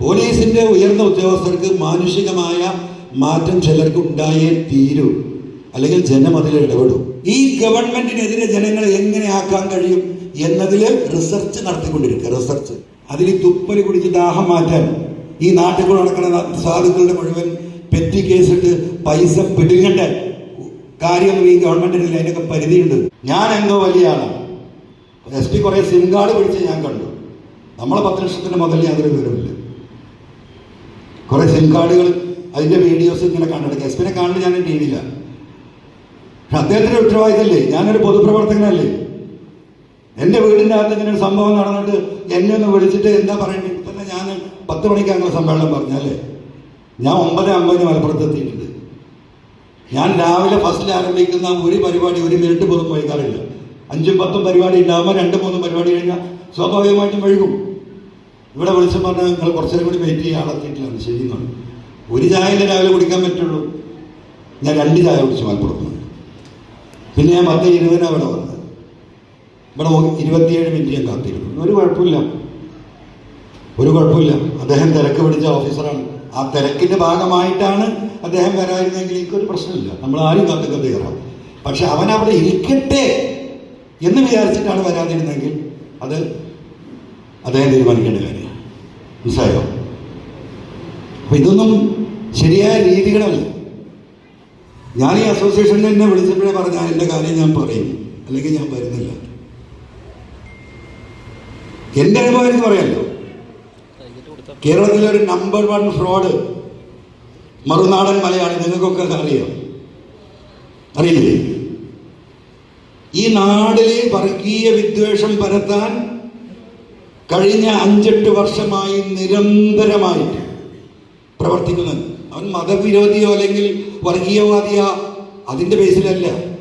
പോലീസിന്റെ ഉയർന്ന ഉദ്യോഗസ്ഥർക്ക് മാനുഷികമായ മാറ്റം ചിലർക്ക് ഉണ്ടായേ തീരൂ. അല്ലെങ്കിൽ ജനം അതിൽ ഇടപെടും. ഈ ഗവൺമെന്റിനെതിരെ ജനങ്ങളെ എങ്ങനെ ആക്കാൻ കഴിയും എന്നതിൽ റിസർച്ച് നടത്തിക്കൊണ്ടിരിക്കുക. റിസർച്ച്. അതിൽ തുപ്പൽ കുടിച്ച് ദാഹം മാറ്റാൻ. ഈ നാട്ടിൽ കൂടെ നടക്കുന്ന സാധുക്കളുടെ മുഴുവൻ പെറ്റി കേസിട്ട് പൈസ പിടിക്കേണ്ട കാര്യമൊന്നും ഈ ഗവൺമെന്റിനില്ല? അതിനൊക്കെ പരിധിയുണ്ട്. ഞാൻ എന്തോ വലിയ ആളാണ് എസ് പി കുറെ സിം കാർഡ് പിടിച്ച് ഞാൻ കണ്ടു. നമ്മളെ പത്ത് ലക്ഷത്തിന്റെ മുതൽ യാതൊരു വിവരമില്ല കുറെ സിം കാർഡുകൾ അതിന്റെ വീഡിയോസ് ഇങ്ങനെ കണ്ടെടുക്കുക എസ് പിനെ കാണുന്നത് ഞാൻ ടി വിയില്ല പക്ഷെ അദ്ദേഹത്തിന്റെ ഉത്തരവാദിത്തമല്ലേ ഞാനൊരു പൊതുപ്രവർത്തകനല്ലേ? എന്റെ വീടിന്റെ അകത്ത് ഇങ്ങനെ ഒരു സംഭവം നടന്നിട്ട് എന്നെ ഒന്ന് വിളിച്ചിട്ട് എന്താ പറയേണ്ടത് തന്നെ ഞാൻ പത്ത് മണിക്ക് സമ്മേളനം പറഞ്ഞല്ലേ ഞാൻ ഒമ്പത് അമ്പതിന് മലപ്പുറത്ത് എത്തിയിട്ടുണ്ട്. ഞാൻ രാവിലെ ഫസ്റ്റിൽ ആരംഭിക്കുന്ന ഒരു പരിപാടി ഒരു മിനിറ്റ് പോലും വൈകാറില്ല. അഞ്ചും പത്തും പരിപാടി ഉണ്ടാകുമ്പോൾ രണ്ടും മൂന്നും പരിപാടി കഴിഞ്ഞാൽ സ്വാഭാവികമായിട്ടും വഴുകും ഇവിടെ വിളിച്ചു പറഞ്ഞാൽ നിങ്ങൾ കുറച്ചേരം കൂടി വെയിറ്റ് ചെയ്യാൻ ആളെത്തിയിട്ടില്ല ശരി എന്നാണ് ഒരു ചായയിലെ രാവിലെ കുടിക്കാൻ പറ്റുള്ളൂ? ഞാൻ രണ്ട് ചായ കുടിച്ചു മലപ്പുറത്തുനിന്ന് പിന്നെ ഞാൻ പത്ത് ഇരുപതിനാണ് ഇവിടെ വന്നത്. ഇവിടെ ഇരുപത്തിയേഴ് മിനിറ്റ് ഞാൻ കാത്തിരുന്നു ഒരു കുഴപ്പമില്ല. ഒരു കുഴപ്പമില്ല. അദ്ദേഹം തിരക്ക് പിടിച്ച ഓഫീസറാണ് ആ തിരക്കിന്റെ ഭാഗമായിട്ടാണ് അദ്ദേഹം വരായിരുന്നെങ്കിൽ എനിക്കൊരു പ്രശ്നമില്ല. നമ്മൾ ആരും കാത്തൊക്കെ കയറാം പക്ഷെ അവൻ അവിടെ ഇരിക്കട്ടെ എന്ന് വിചാരിച്ചിട്ടാണ് വരാതിരുന്നെങ്കിൽ അത് അദ്ദേഹം തീരുമാനിക്കേണ്ട കാര്യമാണ് മനസ്സിലായോ അപ്പൊ ഇതൊന്നും ശരിയായ രീതികളല്ല. ഞാൻ ഈ അസോസിയേഷനിൽ എന്നെ വിളിച്ചപ്പോഴേ പറഞ്ഞാൽ എന്റെ കാര്യം ഞാൻ പറയും. അല്ലെങ്കിൽ ഞാൻ വരുന്നില്ല. എന്റെ അനുഭവം പറയാമല്ലോ. കേരളത്തിലെ ഒരു number one fraud Marunadan Malayali നിങ്ങൾക്കൊക്കെ അറിയാം. അറിയില്ലേ? ഈ നാടിലെ വർഗീയ വിദ്വേഷം പരത്താൻ കഴിഞ്ഞ അഞ്ചെട്ട് വർഷമായി നിരന്തരമായിട്ട് പ്രവർത്തിക്കുന്നത്. അവൻ മതവിരോധിയോ അല്ലെങ്കിൽ വർഗീയവാദിയോ അതിന്റെ ബേസിലല്ല